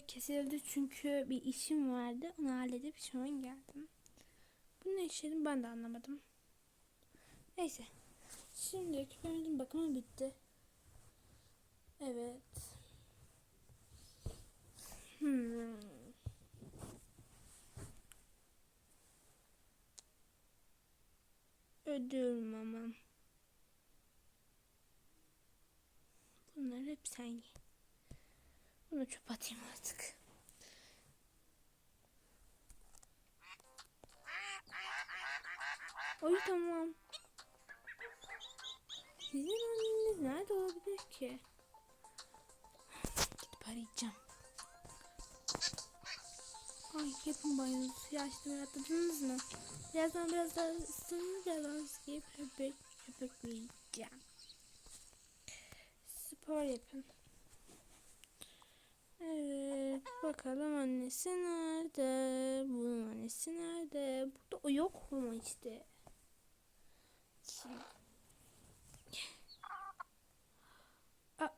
Kesildi çünkü bir işim vardı. Onu halledip şu an geldim. Bu ne işledim ben de anlamadım. Neyse. Şimdi küpemizin bakımı bitti. Evet. Hmm. Ödül mamam. Bunları hep sen ye. Bunu çöp atayım artık. Oy tamam. Sizin anneniz nerede olabilir ki? Gidip arayacağım. Ay yapın banyonuzu. Yaşlı atladınız mı? Birazdan biraz daha ısınır birazdan ıskayıp köpek köpekleyeceğim. Spor yapın. Evet bakalım annesi nerede? Bunun annesi nerede? Burada o yok mu işte? Aa,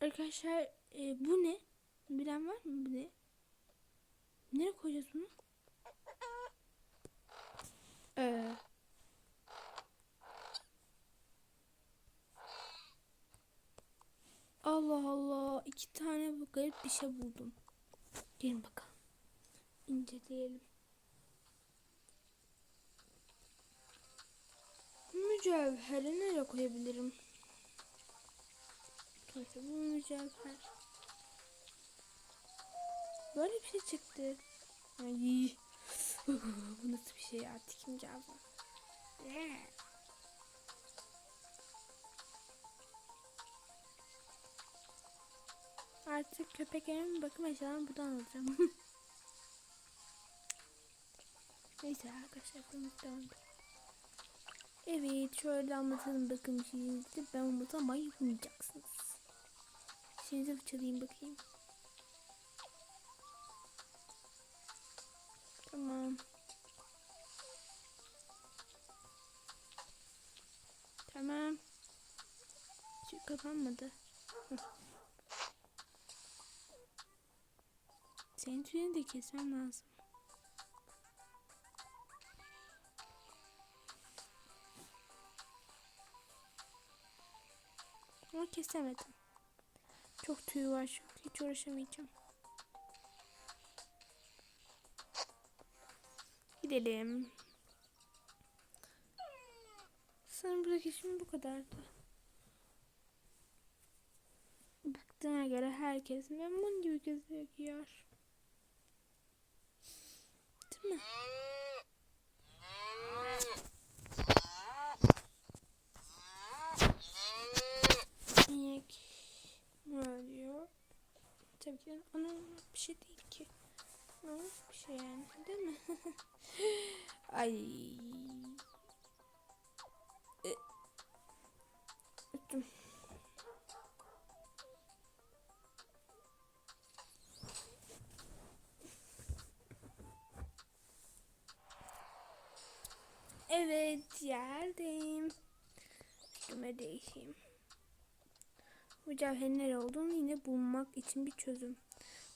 arkadaşlar e, bu ne? Bilen var mı bu ne? Nereye koyacağız bunu? Ee, Allah Allah iki tane bu garip bir şey buldum. Gelin bakalım. İnceleyelim. Mücevheri nereye koyabilirim? Neyse bu mücevher. Böyle bir şey çıktı. Ay. bu nasıl bir şey ya? Tikim cevabı. Artık köpeklerin bakım eşyalarını buradan alacağım. Neyse arkadaşlar devam edelim. Evet şöyle anlatalım bakın şimdi ben unutama yapmayacaksınız. Şimdi fırçalayayım bakayım. Tamam. Tamam. Şu kapanmadı. Senin tüyünü de kesmem lazım. Ama kesemedim. Çok tüy var çünkü hiç uğraşamayacağım. Gidelim. Sanırım buradaki işim bu kadardı. Baktığına göre herkes memnun gibi gözüküyor. Mi? İnek ne diyor? Tabii ki ana bir şey değil ki. Ana bir şey yani değil mi? Ay. Evet yerdeyim. Üstüme değişeyim. Bu cevherin nere olduğunu yine bulmak için bir çözüm.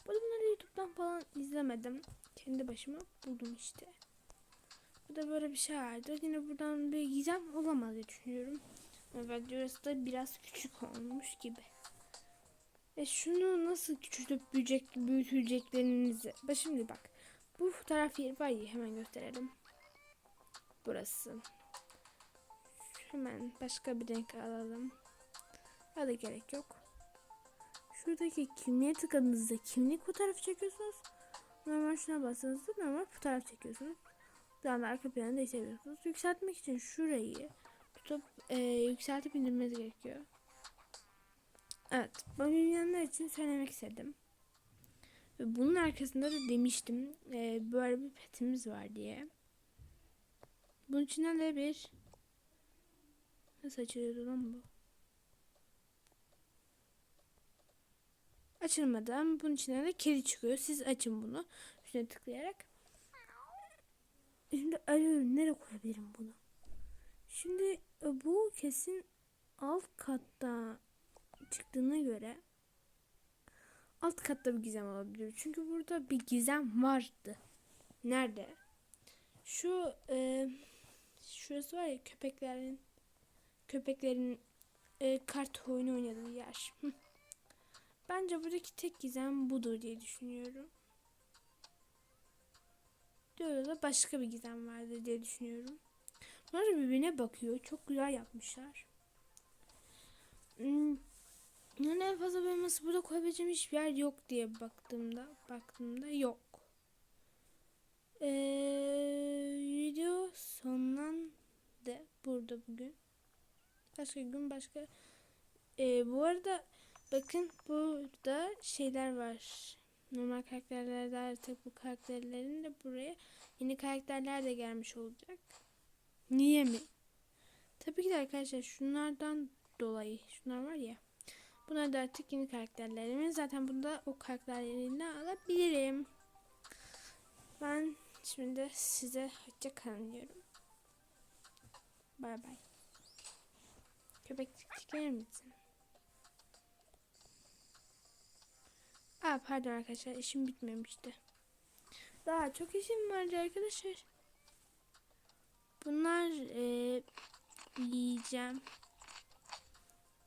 Bu bunları YouTube'dan falan izlemedim. Kendi başıma buldum işte. Bu da böyle bir şey vardı. Yine buradan bir gizem olamaz diye düşünüyorum. Bence orası da biraz küçük olmuş gibi. E şunu nasıl küçültüp büyüteceklerinizi. Bak şimdi bak. Bu fotoğraf yeri var ya hemen gösterelim. Burası. Hemen başka bir renk alalım. Ya gerek yok. Şuradaki kimliğe tıkladığınızda kimlik fotoğrafı çekiyorsunuz. Normal şuna bastığınızda normal fotoğraf çekiyorsunuz. Da arka planı değiştiriyorsunuz. Yükseltmek için şurayı tutup e, yükseltip indirmeniz gerekiyor. Evet. Bunu bilmeyenler için söylemek istedim. Ve bunun arkasında da demiştim. E, böyle bir petimiz var diye. Bunun içinden de bir Nasıl açılıyordu lan bu? Açılmadan bunun içinden de kedi çıkıyor. Siz açın bunu. Üstüne tıklayarak. Şimdi arıyorum. Nereye koyabilirim bunu? Şimdi e, bu kesin alt katta çıktığına göre alt katta bir gizem olabilir. Çünkü burada bir gizem vardı. Nerede? Şu e, şurası var ya köpeklerin köpeklerin e, kart oyunu oynadığı yer. Bence buradaki tek gizem budur diye düşünüyorum. Diyor da başka bir gizem vardır diye düşünüyorum. Bunlar birbirine bakıyor. Çok güzel yapmışlar. Hmm, yani en fazla böyle masa burada koyabileceğim hiçbir yer yok diye baktığımda baktığımda yok. Ee, video sonlandı burada bugün. Başka gün başka. Ee, bu arada bakın burada şeyler var. Normal karakterlerde artık bu karakterlerin de buraya yeni karakterler de gelmiş olacak. Niye mi? Tabii ki de arkadaşlar şunlardan dolayı. Şunlar var ya. Bunlar da artık yeni karakterlerimiz. Zaten bunda o karakterlerini alabilirim. Ben şimdi size hoşça kalın diyorum. Bay bay. Köpek çıkar misin? Aa pardon arkadaşlar işim bitmemişti. Daha çok işim vardı arkadaşlar. Bunlar e, yiyeceğim.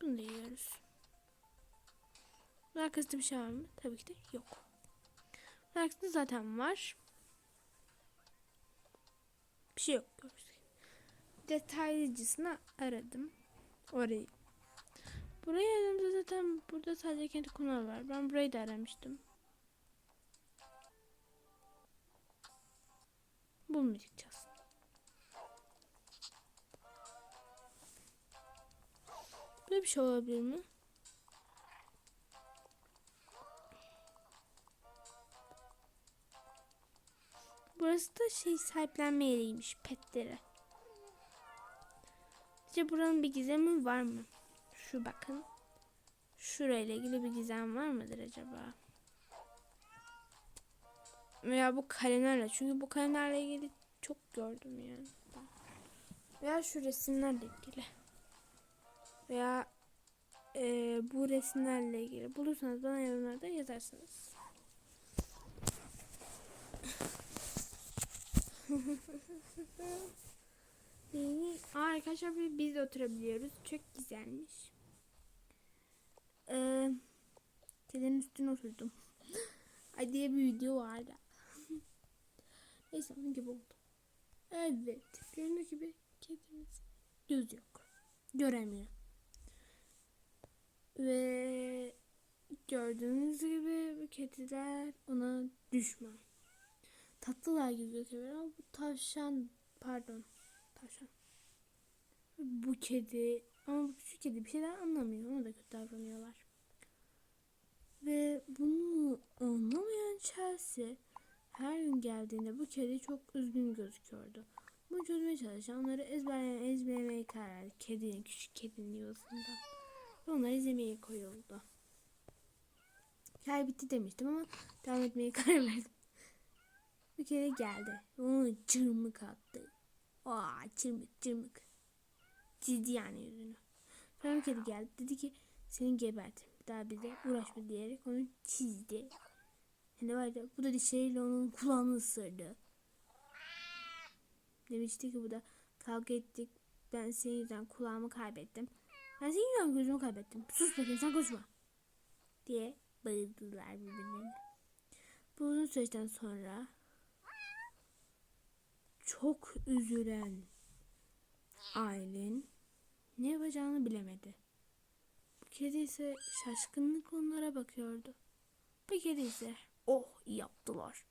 Bunu da yiyoruz. Bunun arkasında bir şey var mı? Tabii ki de yok. Bunun zaten var. Bir şey yok. Detaylıcısını aradım. Orayı. Burayı aradığımda zaten burada sadece kendi konular var. Ben burayı da aramıştım. Bulmayacağız. Böyle bir şey olabilir mi? Burası da şey sahiplenme yeriymiş petlere. İşte buranın bir gizemi var mı? Şu bakın. Şurayla ilgili bir gizem var mıdır acaba? Veya bu kalemlerle. Çünkü bu kalemlerle ilgili çok gördüm yani. Veya şu resimlerle ilgili. Veya e, bu resimlerle ilgili bulursanız bana yorumlarda yazarsınız. Arkadaşlar biz de oturabiliyoruz. Çok güzelmiş. Ee, kedinin üstüne oturdum. Ay diye bir video vardı. Neyse onun gibi oldu. Evet. Göründüğü gibi kedimiz göz yok. Göremiyor. Ve gördüğünüz gibi bu kediler ona düşman. Tatlılar gibi gözüküyor ama bu tavşan pardon tavşan. Bu kedi ama bu küçük kedi bir şeyler anlamıyor. Ona da kötü davranıyorlar. Ve bunu anlamayan Chelsea her gün geldiğinde bu kedi çok üzgün gözüküyordu. Bunu çözmeye çalışan onları ezberlemeye, ezberlemeye karar verdi. Kedinin, küçük kedinin yuvasından. Ve onları izlemeye koyuldu. Hikaye bitti demiştim ama devam etmeye karar verdim. Bir kere geldi. Onu çırmık attı. Aa çırmık çırmık. Çizdi yani yüzünü. Sonra bir kere geldi. Dedi ki seni gebertim. Bir daha bize uğraşma diyerek onu çizdi. Hani var ya bu da dişleriyle onun kulağını ısırdı. Demişti ki bu da kavga ettik. Ben senin yüzünden kulağımı kaybettim. Ben senin yüzünden gözümü kaybettim. Sus bakayım sen konuşma. Diye bağırdılar birbirlerine. Bu uzun süreçten sonra çok üzülen Aylin ne yapacağını bilemedi. Bu kedi ise şaşkınlıkla onlara bakıyordu. Bu kedi ise oh yaptılar.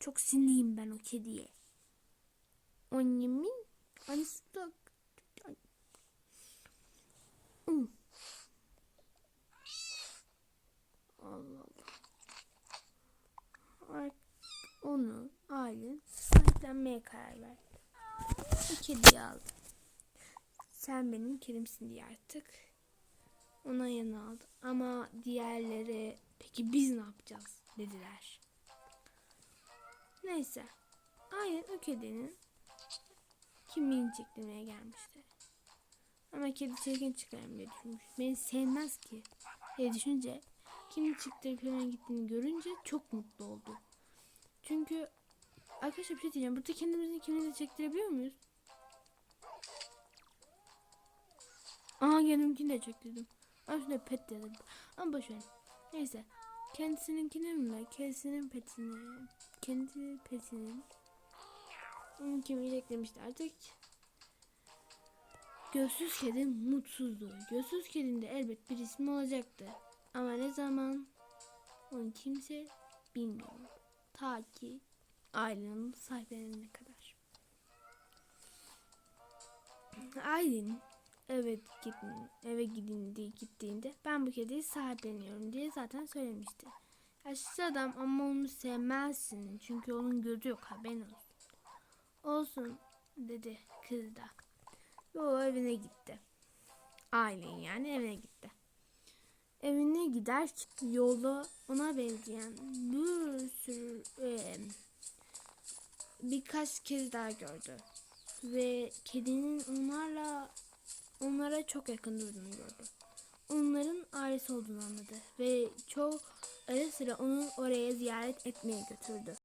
Çok sinirliyim ben o kediye. Annemin annesi de. Allah Allah. Onu Aylin sahiplenmeye karar verdi. Bu kediyi aldı. Sen benim kedimsin diye artık ona yana aldı. Ama diğerleri peki biz ne yapacağız dediler. Neyse. Aynen o kedinin kimliğini çektirmeye gelmişti. Ama kedi çirkin çıkarım diye düşünmüş. Beni sevmez ki diye düşünce kendi çıktığı köyden gittiğini görünce çok mutlu oldu. Çünkü arkadaşlar bir şey diyeceğim. Burada kimliğini çektirebiliyor muyuz? Aa kendimkini de çektirdim. Şuna pet dedim. Ama boş ver. Neyse. Kendisininkini mi? Kendisinin petini. Kendi petinin. Onun kimliği eklemişti artık. Gözsüz kedi mutsuzdu. Gözsüz kedinin de elbet bir ismi olacaktı. Ama ne zaman onu kimse bilmiyor. Ta ki ailenin sahiplenene kadar. Aylin eve gidin, eve gidin diye gittiğinde ben bu kediyi sahipleniyorum diye zaten söylemişti. Yaşlı adam ama onu sevmezsin çünkü onun gözü yok haberin olsun. Olsun dedi kız da. Ve o evine gitti. Ailen yani evine gitti. Evine gider yolda ona benzeyen bir sürü e, birkaç kez daha gördü. Ve kedinin onlarla onlara çok yakın durduğunu gördü. Onların ailesi olduğunu anladı ve çok ara sıra onu oraya ziyaret etmeye götürdü.